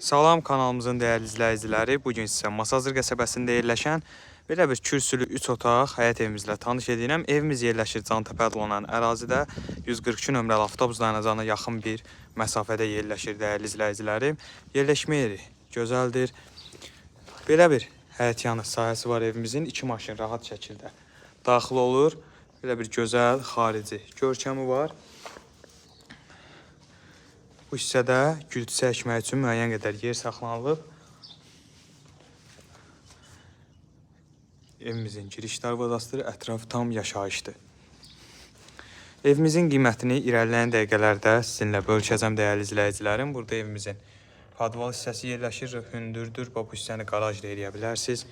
Salam kanalımızın dəyərli izləyiciləri. Bu gün sizə Masazır qəsəbəsində yerləşən belə bir kürsülü 3 otaq həyət evimizlə tanış edirəm. Evimiz yerləşir Cantəpə adlanan ərazidə 142 nömrəli avtobus dayanacağına yaxın bir məsafədə yerləşir dəyərli izləyicilərim. Yerləşmə yeri gözəldir. Belə bir həyət yanı sahəsi var evimizin. 2 maşın rahat şəkildə daxil olur. Belə bir gözəl xarici görkəmi var. Bu hissədə gülçə əkmək üçün müəyyən qədər yer saxlanılıb. Evimizin giriş darvazasıdır, ətrafı tam yaşayışdır. Evimizin qiymətini irəliləyən dəqiqələrdə sizinlə bölüşəcəm dəyərli izləyicilərim. Burada evimizin podval hissəsi yerləşir, hündürdür. Bu hissəni qaraj da eləyə bilərsiniz.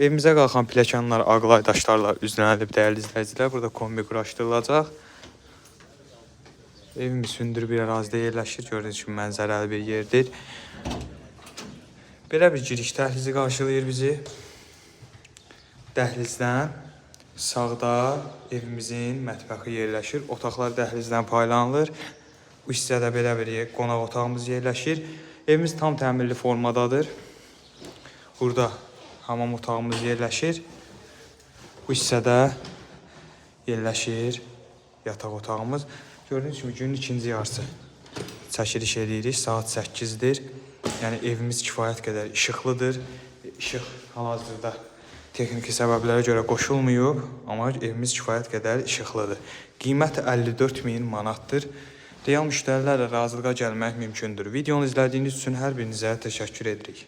Evimizə qalxan pilləkənlər, ağlay daşlarla üzlənilib dəyərli izləyicilər. Burada kombi quraşdırılacaq. Evimiz hündür bir ərazidə yerləşir. Gördüyünüz kimi mənzərəli bir yerdir. Belə bir giriş dəhlizi qarşılayır bizi. Dəhlizdən sağda evimizin mətbəxi yerləşir. Otaqlar dəhlizdən paylanılır. Bu hissədə belə bir yer- qonaq otağımız yerləşir. Evimiz tam təmirli formadadır. Burada hamam otağımız yerləşir. Bu hissədə yerləşir yataq otağımız. Gördüyünüz kimi günün ikinci yarısı çəkiliş edirik. Saat 8-dir. Yəni evimiz kifayət qədər işıqlıdır. İşıq hal-hazırda texniki səbəblərə görə qoşulmayıb, amma evimiz kifayət qədər işıqlıdır. Qiyməti 54 min manatdır. Real müştərilərlə razılığa gəlmək mümkündür. Videonu izlədiyiniz üçün hər birinizə təşəkkür edirik.